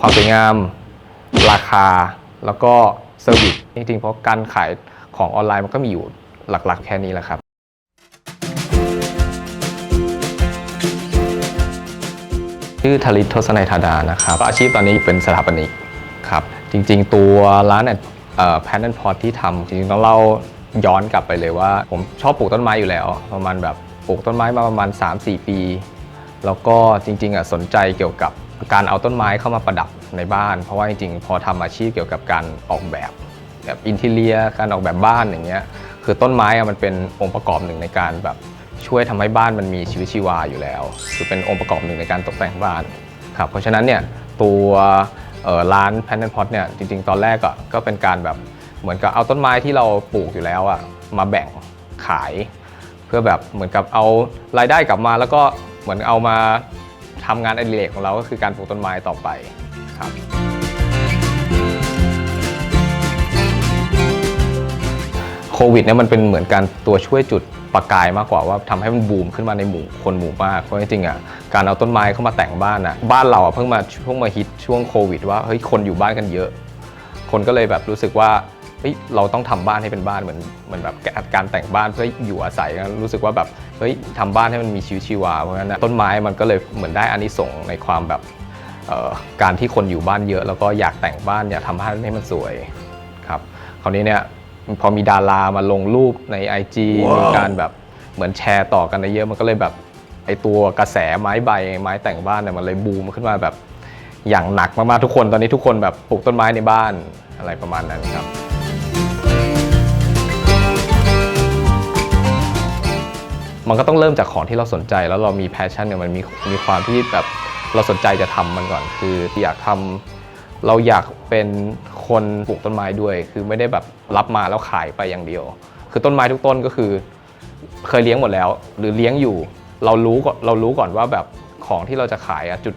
ความสวยงาม ราคา แล้วก็เซอร์วิสจริงๆ เพราะการขายของออนไลน์มันก็มีอยู่หลักๆ แค่นี้แหละครับชื่อธลิตทศนัยธาดานะครับอาชีพตอนนี้เป็นสถาปนิกครับจริงๆ ตัวร้านเนี่ยแพนนันพอตที่ทำจริงๆต้องเล่าย้อนกลับไปเลยว่า ผมชอบปลูกต้นไม้อยู่แล้ว ประมาณแบบปลูกต้นไม้มาประมาณ 3-4 ปี แล้วก็จริงๆอะสนใจเกี่ยวกับ การเอาต้นไม้เข้ามาประดับในบ้าน เพราะว่าจริงๆ พอทำอาชีพเกี่ยวกับการออกแบบแบบอินทีเลียการออกแบบบ้านอย่างเงี้ยคือต้นไม้อะมันเป็นองค์ประกอบหนึ่งในการแบบช่วยทำให้บ้านมันมีชีวิตชีวาอยู่แล้ว คือเป็นองค์ประกอบหนึ่งในการตกแต่งบ้านครับเพราะฉะนั้นเนี่ยตัวร้านแพนเนพอตเนี่ยจริงๆ ตอนแรกอะก็เป็นการแบบเหมือนกับเอาต้นไม้ที่เราปลูกอยู่แล้วอะมาแบ่งขาย เพื่อแบบเหมือนกับเอารายได้กลับมาแล้วก็เหมือนเอามา ทำงานอดิเรกของเราก็คือการปลูกต้นไม้ต่อไปครับโควิดเนี่ยมันเป็นเหมือนการตัวช่วยจุดประกายมากกว่าว่าทำให้มันบูมขึ้นมาในหมู่คนหมู่มากเพราะจริงๆอะการเอาต้นไม้เข้ามาแต่งบ้านอะบ้านเราอะเพิ่งมาเพิ่งมาฮิตช่วงโควิดว่าเฮ้ยคนอยู่บ้านกันเยอะ คนก็เลยแบบรู้สึกว่า เฮ้ยเราต้องทำบ้านให้เป็นบ้านเหมือนเหมือนแบบการแต่งบ้านเพื่ออยู่อาศัยกันรู้สึกว่าแบบเฮ้ยทำบ้านให้มันมีชีวิตชีวาเพราะฉะนั้นนะต้นไม้มันก็เลยเหมือนได้อานิสงส์ในความแบบเอ่อการที่คนอยู่บ้านเยอะ แล้วก็อยากแต่งบ้านอยากทำบ้านให้มันสวยครับคราวนี้เนี่ยพอมีดารามาลงรูปใน IG มีการแบบเหมือนแชร์ต่อกันเยอะมันก็เลยแบบไอตัวกระแสไม้ใบไม้แต่งบ้านเนี่ยมันเลยบูมขึ้นมาแบบอย่างหนักมากๆทุกคนตอนนี้ทุกคนแบบปลูกต้นไม้ในบ้านอะไรประมาณนั้นครับ มันก็ต้องเริ่มจากของที่เราสนใจ แล้วเรามีแพชชั่นเนี่ยมันมีมีความที่แบบเราสนใจจะทำมันก่อน คืออยากทำเราอยากเป็นคนปลูกต้นไม้ด้วย คือไม่ได้แบบรับมาแล้วขายไปอย่างเดียว คือต้นไม้ทุกต้นก็คือ เคยเลี้ยงหมดแล้ว หรือเลี้ยงอยู่ เรารู้ก่อนเรารู้ก่อนว่าแบบของที่เราจะขายอะจุด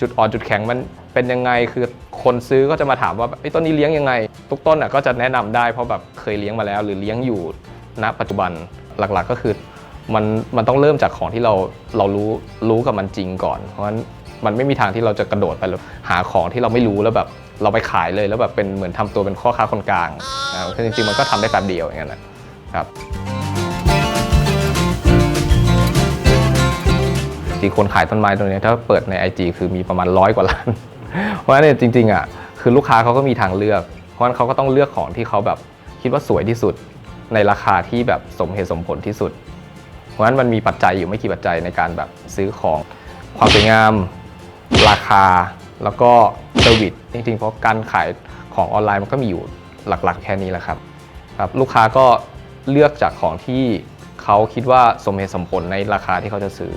จุดอ่อนจุดแข็งมันเป็นยังไงคือคนซื้อก็จะมาถามว่าไอ้ต้นนี้เลี้ยงยังไง ทุกต้นอะก็จะแนะนำได้เพราะแบบเคยเลี้ยงมาแล้ว หรือเลี้ยงอยู่ณปัจจุบันหลักๆก็คือ มันมันต้องเริ่มจากของที่เราเรารู้รู้กับมันจริงก่อน เพราะฉะนั้นมันไม่มีทางที่เราจะกระโดดไปแล้วหาของที่เราไม่รู้แล้วแบบเราไปขายเลยแล้วแบบเป็นเหมือนทำตัวเป็นข้อค้าคนกลางนะครับคือจริงๆมันก็ทำได้แป๊บเดียวอย่างนั้นนะครับที่คนขายต้นไม้ตรงนี้ถ้าเปิดใน IG คือมีประมาณร้อยกว่าล้าน เพราะฉะนั้นจริงๆอะคือลูกค้าเขาก็มีทางเลือก เพราะฉะนั้นเขาก็ต้องเลือกของที่เขาแบบคิดว่าสวยที่สุด ในราคาที่แบบสมเหตุสมผลที่สุด เพราะฉะนั้นมันมีปัจจัยอยู่ไม่กี่ปัจจัยในการแบบซื้อของความสวยงาม ราคา แล้วก็เซอร์วิสจริงๆ เพราะการขายของออนไลน์มันก็มีอยู่หลักๆ แค่นี้แหละครับครับ ลูกค้าก็เลือกจากของที่เขาคิดว่าสมเหตุสมผลในราคาที่เขาจะซื้อ